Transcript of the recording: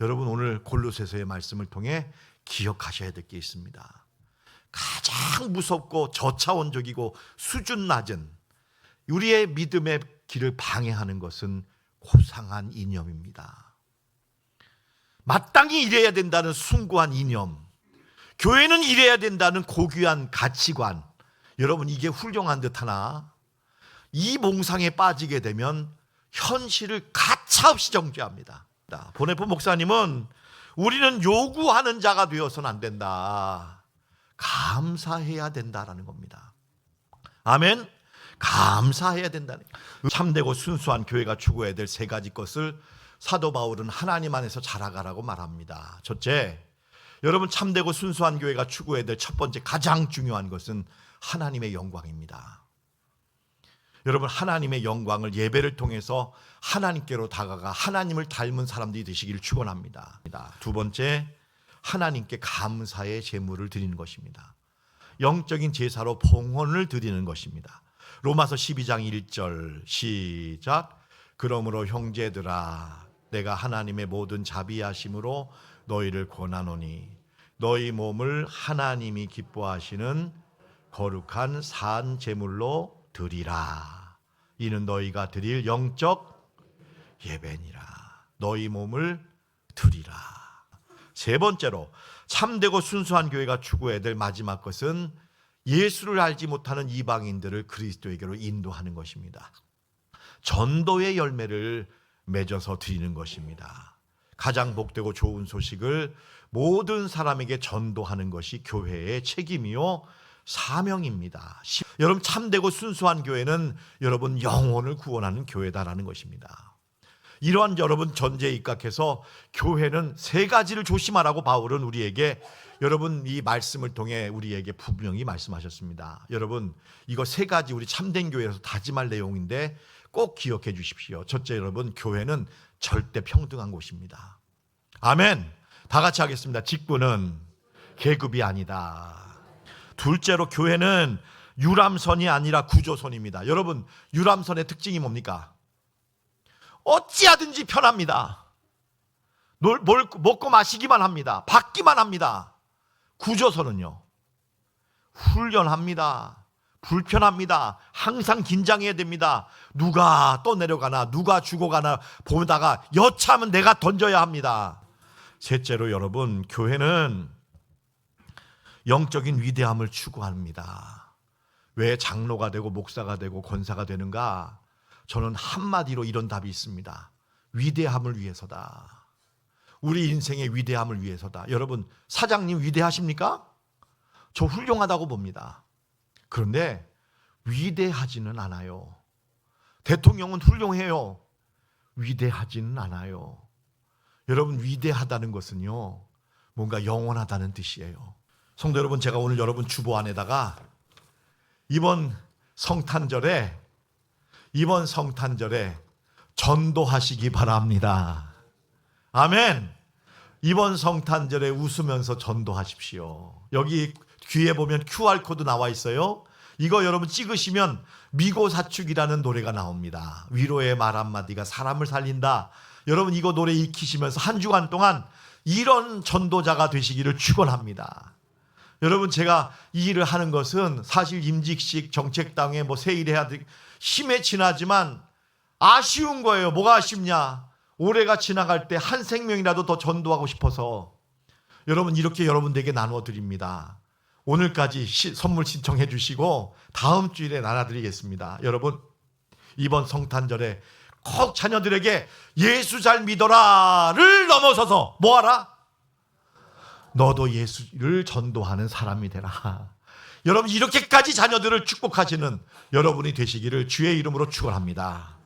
여러분 오늘 골로새서의 말씀을 통해 기억하셔야 될 게 있습니다. 가장 무섭고 저차원적이고 수준 낮은 우리의 믿음의 길을 방해하는 것은 고상한 이념입니다. 마땅히 이래야 된다는 숭고한 이념, 교회는 이래야 된다는 고귀한 가치관, 여러분 이게 훌륭한 듯 하나 이 몽상에 빠지게 되면 현실을 가차없이 정죄합니다. 보네포 목사님은 우리는 요구하는 자가 되어서는 안 된다. 감사해야 된다라는 겁니다. 아멘. 감사해야 된다는. 참되고 순수한 교회가 추구해야 될 세 가지 것을 사도 바울은 하나님 안에서 자라가라고 말합니다. 첫째, 여러분 참되고 순수한 교회가 추구해야 될 첫 번째 가장 중요한 것은 하나님의 영광입니다. 여러분 하나님의 영광을 예배를 통해서 하나님께로 다가가 하나님을 닮은 사람들이 되시기를 축원합니다. 두 번째 하나님께 감사의 제물을 드리는 것입니다. 영적인 제사로 봉헌을 드리는 것입니다. 로마서 12장 1절 시작 그러므로 형제들아 내가 하나님의 모든 자비하심으로 너희를 권하노니 너희 몸을 하나님이 기뻐하시는 거룩한 산 제물로 드리라 이는 너희가 드릴 영적 예배니라 너희 몸을 드리라 세 번째로 참되고 순수한 교회가 추구해야 될 마지막 것은 예수를 알지 못하는 이방인들을 그리스도에게로 인도하는 것입니다. 전도의 열매를 맺어서 드리는 것입니다. 가장 복되고 좋은 소식을 모든 사람에게 전도하는 것이 교회의 책임이요 사명입니다. 시- 여러분 참되고 순수한 교회는 여러분 영혼을 구원하는 교회다라는 것입니다. 이러한 여러분 전제에 입각해서 교회는 세 가지를 조심하라고 바울은 우리에게 여러분 이 말씀을 통해 우리에게 분명히 말씀하셨습니다. 여러분 이거 세 가지 우리 참된 교회에서 다짐할 내용인데 꼭 기억해 주십시오. 첫째 여러분 교회는 절대 평등한 곳입니다. 아멘. 다 같이 하겠습니다. 직분은 계급이 아니다. 둘째로 교회는 유람선이 아니라 구조선입니다. 여러분 유람선의 특징이 뭡니까? 어찌하든지 편합니다. 뭘, 뭘 먹고 마시기만 합니다. 받기만 합니다. 구조선은요. 훈련합니다. 불편합니다. 항상 긴장해야 됩니다. 누가 또 내려가나, 누가 죽어가나 보다가 여차하면 내가 던져야 합니다. 셋째로 여러분, 교회는 영적인 위대함을 추구합니다. 왜 장로가 되고 목사가 되고 권사가 되는가? 저는 한마디로 이런 답이 있습니다. 위대함을 위해서다. 우리 인생의 위대함을 위해서다. 여러분, 사장님 위대하십니까? 저 훌륭하다고 봅니다. 그런데 위대하지는 않아요. 대통령은 훌륭해요. 위대하지는 않아요. 여러분, 위대하다는 것은요, 뭔가 영원하다는 뜻이에요. 성도 여러분, 제가 오늘 여러분 주보 안에다가 이번 성탄절에 이번 성탄절에 전도하시기 바랍니다. 아멘. 이번 성탄절에 웃으면서 전도하십시오. 여기 귀에 보면 QR코드 나와 있어요. 이거 여러분 찍으시면 미고사축이라는 노래가 나옵니다. 위로의 말 한마디가 사람을 살린다. 여러분 이거 노래 익히시면서 한 주간 동안 이런 전도자가 되시기를 축원합니다. 여러분 제가 이 일을 하는 것은 사실 임직식 정책당에 뭐 세일해야 되 힘에 지나지만 아쉬운 거예요. 뭐가 아쉽냐? 올해가 지나갈 때 한 생명이라도 더 전도하고 싶어서 여러분 이렇게 여러분들에게 나누어 드립니다. 오늘까지 시- 선물 신청해 주시고 다음 주일에 나눠드리겠습니다. 여러분 이번 성탄절에 꼭 자녀들에게 예수 잘 믿어라를 넘어서서 뭐하라? 너도 예수를 전도하는 사람이 되라. 여러분 이렇게까지 자녀들을 축복하시는 여러분이 되시기를 주의 이름으로 축원합니다.